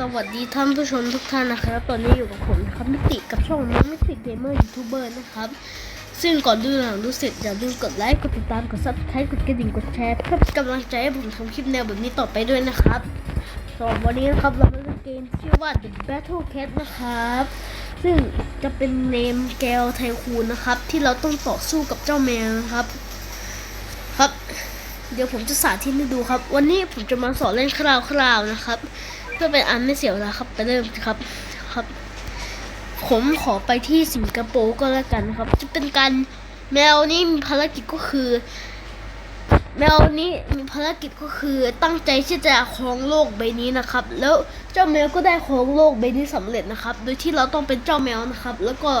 สวัสดีท่านผู้ชมทุกท่านนะครับ ตอนนี้อยู่กับผมนะครับมิติกับช่องน้องมิติเกมเมอร์ยูทูบเบอร์นะครับ ซึ่งก่อนดูหนังดูเสร็จอย่าลืมกดไลค์กดติดตามกดซับสไครต์กดกระดิ่งกดแชร์เพื่อเป็นกำลังใจให้ผมทำคลิปแนวแบบนี้ต่อไปด้วยนะครับสำหรับวันนี้นะครับเรามาเล่นเกมที่ชื่อว่า The Battle Cat นะครับ ซึ่งจะเป็นเนมแกลไทคูนนะครับ ที่เราต้องต่อสู้กับเจ้าแมวนะครับ ครับ เดี๋ยวผมจะสาธิตให้ดูครับ วันนี้ผมจะมาสอนเล่นคราวๆนะครับ เพื่อเป็นอันไม่เสียเวลาครับไปเริ่มครับครับ ผมขอไปที่สิงคโปร์ก็แล้วกันครับ จะเป็นการแมวนี้มีภารกิจก็คือ แมวนี้มีภารกิจก็คือตั้งใจที่จะครองโลกใบนี้นะครับ แล้วเจ้าแมวก็ได้ครองโลกใบนี้สำเร็จนะครับ โดยที่เราต้องเป็นเจ้าแมวนะครับ แล้วก็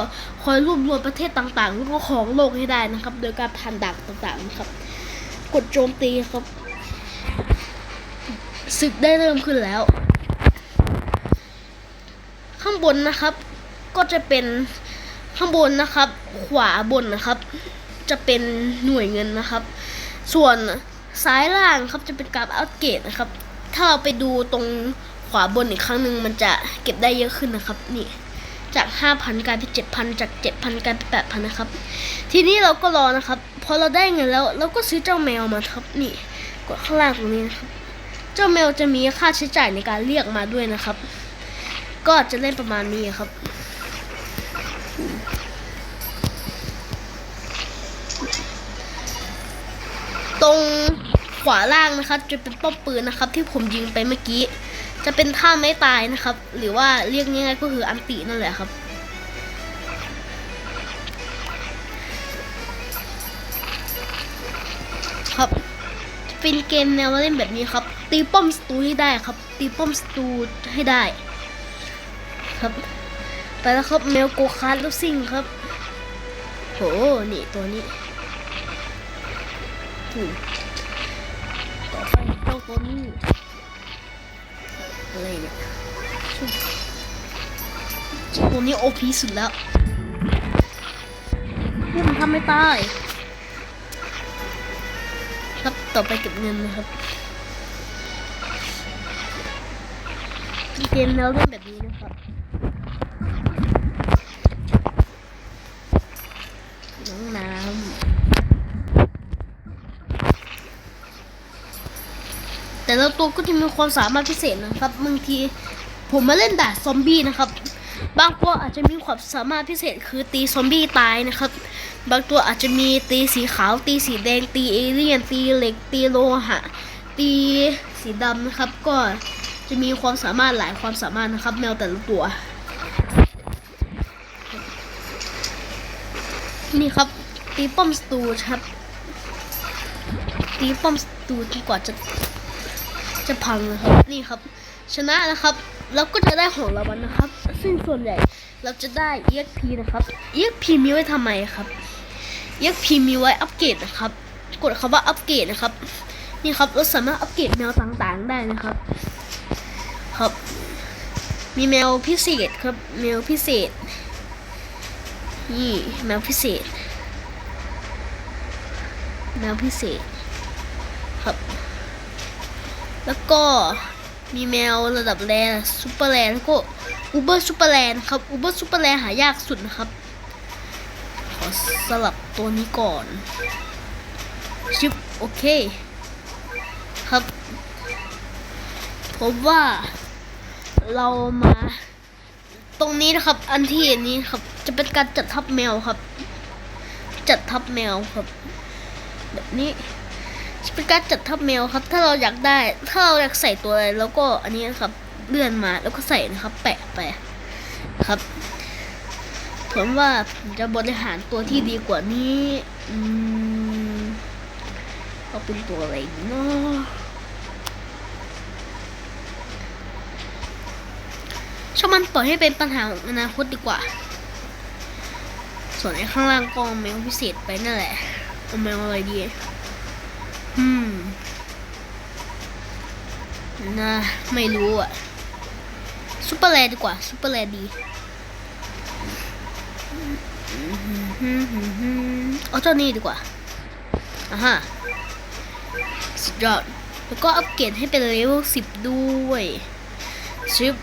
คอยรวบรวมประเทศต่างๆแล้วก็ครองโลกให้ได้นะครับ โดยการผ่านด่านต่างๆนะครับ กดโจมตีครับศึกได้เริ่มขึ้นแล้ว ข้างบนนะครับ ก็จะเป็นข้างบนนะครับ ขวาบนนะครับ จะเป็นหน่วยเงินนะครับ ส่วนซ้ายล่างครับจะเป็นการอัปเกรดนะครับ ถ้าเราไปดูตรงขวาบนอีกครั้งหนึ่งมันจะเก็บได้เยอะขึ้นนะครับนี่จาก5,000กลายเป็น7,000 จาก 7,000กลายเป็น8,000นะครับ ทีนี้เราก็รอนะครับ พอเราได้เงินแล้ว เราก็ซื้อเจ้าแมวมาครับนี่กดข้างล่างตรงนี้นะครับ เจ้าแมวจะมีค่าใช้จ่ายในการเรียกมาด้วยนะครับ ก็จะเล่นประมาณนี้ครับ ตรงขวาล่างนะครับ จะเป็นป้อมปืนนะครับ ที่ผมยิงไปเมื่อกี้ จะเป็นท่าไม่ตายนะครับ หรือว่าเรียกง่ายๆก็คืออันตินั่นแหละครับครับเป็นเกมแนวเล่นแบบนี้ครับ ตีป้อมสตูให้ได้ครับ ตีป้อมสตูให้ได้ ครับ ไปแล้วครับแมวโกคาร์ดล้วซิ่งครับ โห นี่ตัวนี้ต่อไปเจ้าตัวนี้อะไรเนี่ยตัวนี้โอพีสุดแล้วนี่มันทำไม่ตายครับต่อไปเก็บเงินนะครับเกมแนวเล่นแบบนี้นะครับ น้องน้ำ แต่ละตัวก็จะมีความสามารถพิเศษนะครับบางทีผมมาเล่นด่าซอมบี้นะครับ บางตัวอาจจะมีความสามารถพิเศษคือตีซอมบี้ตายนะครับ บางตัวอาจจะมีตีสีขาว ตีสีแดง ตีเอเลี่ยน ตีเหล็ก ตีโลหะ ตีสีดำนะครับ ก็จะมีความสามารถหลายความสามารถนะครับ แมวแต่ละตัว นี่ครับ ตีป้อมสตูครับ ตีป้อมสตูจนกว่าจะ จะพังนะครับ นี่ครับ ชนะนะครับแล้วก็จะได้ของรางวัลนะครับ ซึ่งส่วนใหญ่เราจะได้ EXP นะครับ EXP มีไว้ทำไมครับ EXP มีไว้อัปเกรดนะครับ กดคำว่าอัปเกรดนะครับ นี่ครับเราสามารถอัปเกรดแมวต่างๆได้นะครับ ครับ มีแมวพิเศษครับ แมวพิเศษ นี่แมวพิเศษแมวพิเศษครับ แล้วก็มีแมวระดับแรซูเปอร์แรแล้วก็อูเบอร์ซูเปอร์แรนครับอูเบอร์ซูเปอร์แรหายากสุดนะครับ ขอสลับตัวนี้ก่อนชิปโอเค ครับผมว่าเรามาตรงนี้นะครับ อันที่อันนี้ครับ จะเป็นการจัดทับแมวครับ จัดทับแมวครับ แบบนี้ เป็นการจัดทับแมวครับ ถ้าเราอยากได้ ถ้าเราอยากใส่ตัวอะไรแล้วก็อันนี้นะครับเลื่อนมาแล้วก็ใส่นะครับ แปะไปครับ ผมว่าผมจะบริหารตัวที่ดีกว่านี้อืมเอาเป็นตัวอะไรดีเนาะช่างมันปล่อยให้เป็นปัญหาอนาคตดีกว่า ส่วนไอ้ข้างล่างกอาแมวพิเศษไปนั่นแหละเอาแมวอะไรดี อืมนะไม่รู้อะซูเปอร์แลดีกว่าซูเปอร์แลดีเอาเจ้านี่ดีกว่าอะฮะสุดยอดแล้วก็อัปเกรดให้เป็นเลเวลสิบด้วยสิบ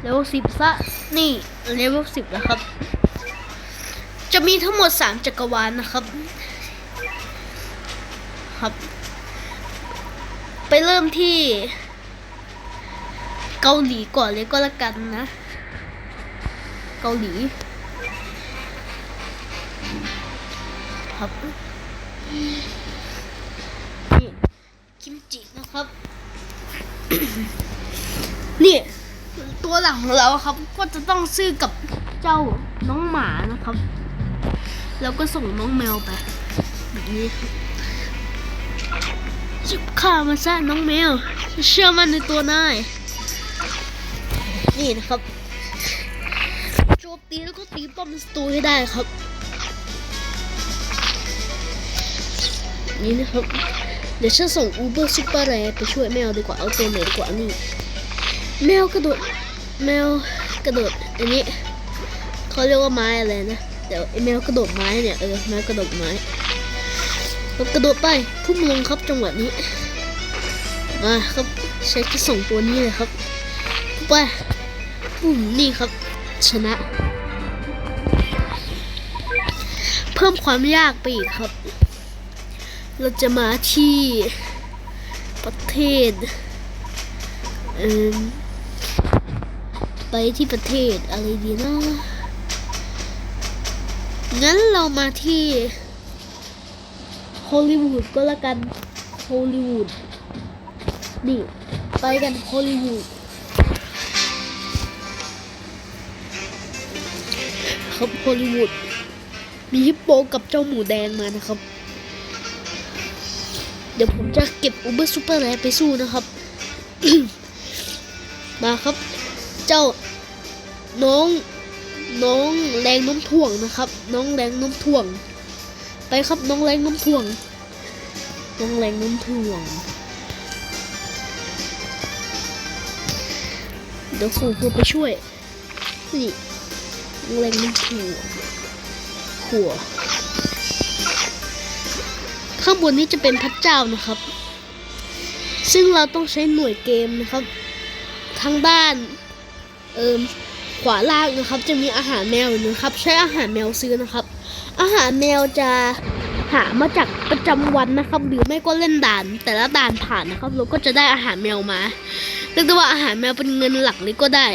เลเวลสิบซะนี่เลเวลสิบแล้วครับ จะมีทั้งหมดสามจักรวาลนะครับ ครับ ไปเริ่มที่เกาหลีก่อนเลยก็แล้วกันนะ เกาหลี ครับนี่กิมจินะครับ นี่ตัวหลักของเราครับ ก็จะต้องซื้อกับเจ้าน้องหมานะครับ แล้วก็ส่งน้องแมวไปแบบนี้ครับ จะฆ่ามาซะน้องแมว เชื่อมันในตัวนาย นี่นะครับ โจมตีแล้วก็ตีป้อมศัตรูให้ได้ครับ นี่นะครับ เดี๋ยวฉันส่งอูเบอร์ซูเปอร์แรไปช่วยแมวดีกว่า เอาตัวไหนดีกว่านี่ แมวกระโดด แมวกระโดด อันนี้เขาเรียกว่าไม้อะไรนะ เดี๋ยวไอแมวกระโดดไม้เนี่ย เออ แมวกระโดดไม้ เรากระโดดไปพุ่มลงครับจังหวะนี้มาครับใช้จะส่งตัวนี้เลยครับไปปุ่มนี่ครับ ชนะ เพิ่มความยากไปอีกครับ เราจะมาที่ประเทศเอมไปที่ประเทศอะไรดีนะงั้นเรามาที่ ฮอลลีวูดก็แล้วกันฮอลลีวูดนี่ไปกันฮอลลีวูดครับฮอลลีวูดมีฮิปโปกับเจ้าหมูแดงมานะครับ เดี๋ยวผมจะเก็บอูเบอร์ซูเปอร์แรไปสู้นะครับ มาครับ เจ้าน้องน้องแรงน้มถ่วงนะครับ น้องแรงน้มถ่วง ไปครับน้องแรงน้มถ่วง น้องแรงน้มถ่วง เดี๋ยวฝูงคือไปช่วย นี่น้องแรงน้มถ่วงหัว ข้างบนนี้จะเป็นพระเจ้านะครับ ซึ่งเราต้องใช้หน่วยเกมนะครับทางด้าน เอิมขวาล่างนะครับ จะมีอาหารแมวอยู่นะครับ ใช้อาหารแมวซื้อนะครับ อาหารแมวจะหามาจากประจำวันนะครับ หรือไม่ก็เล่นด่าน แต่ละด่านผ่านนะครับ เราก็จะได้อาหารแมวมาเรียกได้ว่าอาหารแมวเป็นเงินหลักเลยก็ได้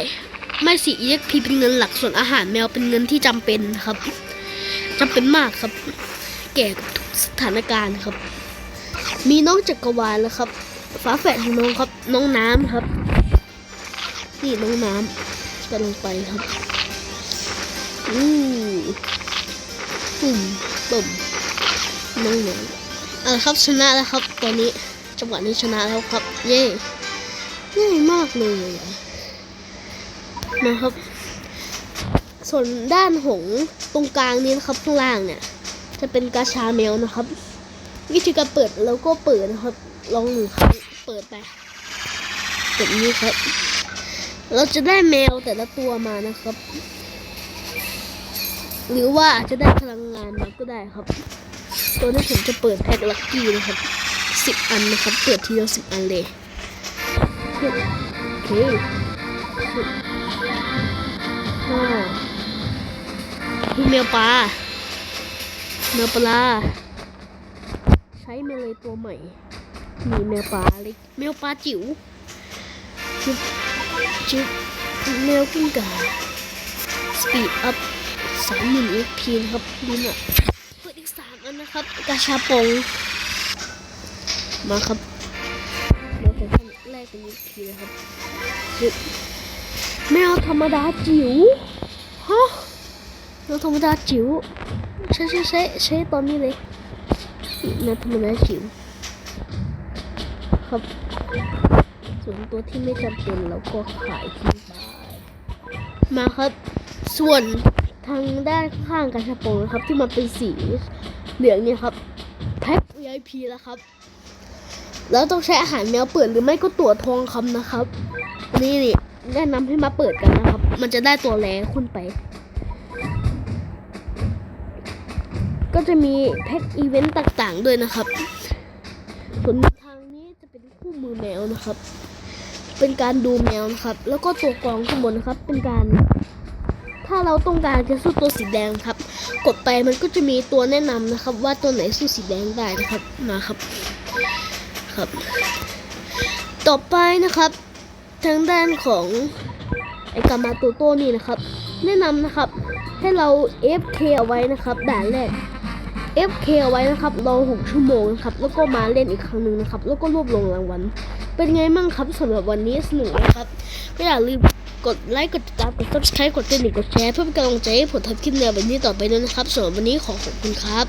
ไม่สิ EXP เป็นเงินหลักส่วนอาหารแมวเป็นเงินที่จำเป็นครับจำเป็นมากครับ แก่กับทุกสถานการณ์ครับ มีน้องจักรวาลแล้วครับฝาแฝดของน้องครับ น้องน้ำครับนี่น้องน้ำก็ลงไปครับอู้ ปุ่มปุ่มน้องน้ำเอาละครับชนะแล้วครับตอนนี้จังหวะนี้ชนะแล้วครับ เย่ง่ายมากเลยนะครับ ส่วนด้านหงตรงกลางนี้นะครับข้างล่างเนี่ย จะเป็นกาชาแมวนะครับ วิธีการเปิดแล้วก็เปิดนะครับ ลองหนึ่งครั้งเปิดไปแบบนี้ครับ เราจะได้แมวแต่ละตัวมานะครับ หรือว่าอาจจะได้พลังงานมาก็ได้ครับ ตัวนี้ผมจะเปิดแพ็คลัคกี้นะครับสิบอันนะครับ เปิดทีเดียวสิบอันเลยโอเคห้าพี่แมวปลาแมวปลาใช้เมลยตัวใหม่ มีแมวปลาเล็กแมวปลาจิ๋วจุ๊บจุ๊บแมวกิ้งก่าสปีดอัพ สามหมื่นเอ็กพีนะครับดูหน่ยเปิดอีกสามอันนะครับกาชาปงมาครับเดี๋ยวผมทำแรกเป็นเอ็กพีนะครับแมวธรรมดาจิ๋วฮะแมวธรรมดาจิ๋วใช่ใช่ใช่ใช่ตอนนี้เลยนะธรรมดาจิ๋วครับส่วนตัวที่ไม่จำเป็นเราก็ขายทิ้งไปมาครับส่วน ทางด้านข้างกระชับปงนะครับที่มันเป็นสีเหลืองเนี่ยครับแพ็ค VIP แล้วครับ แล้วต้องใช้อาหารแมวเปิดหรือไม่ก็ตัวทองคำนะครับ นี่นี่แนะนำให้มาเปิดกันนะครับ มันจะได้ตัวแรงขึ้นไป ก็จะมีแพ็คอีเวนต์ต่างๆ ด้วยนะครับส่วนทางนี้จะเป็นคู่มือแมวนะครับ เป็นการดูแมวนะครับ แล้วก็ตัวกรองข้างบนนะครับ เป็นการ ถ้าเราต้องการจะสู้ตัวสีแดงครับ กดไปมันก็จะมีตัวแนะนำนะครับ ว่าตัวไหนสู้สีแดงได้นะครับมาครับครับ ต่อไปนะครับ ทางด้านของไอกามาโตโต้นี่นะครับ แนะนำนะครับ ให้เรา FK เอาไว้นะครับด่านแรก FK เอาไว้นะครับรอ6ชั่วโมงนะครับแล้วก็มาเล่นอีกครั้งหนึ่งนะครับ แล้วก็รวบรวมรางวัลเป็นไงมั่งครับสำหรับวันนี้สนุกนะครับ ก็อย่าลืม กดไลค์กดติดตามกด subscribe กดกระดิ่งกดแชร์เพื่อเป็นกำลังใจให้ผมทำคลิปแนวแบบนี้ต่อไปด้วยนะครับสำหรับวันนี้ขอขอบคุณครับ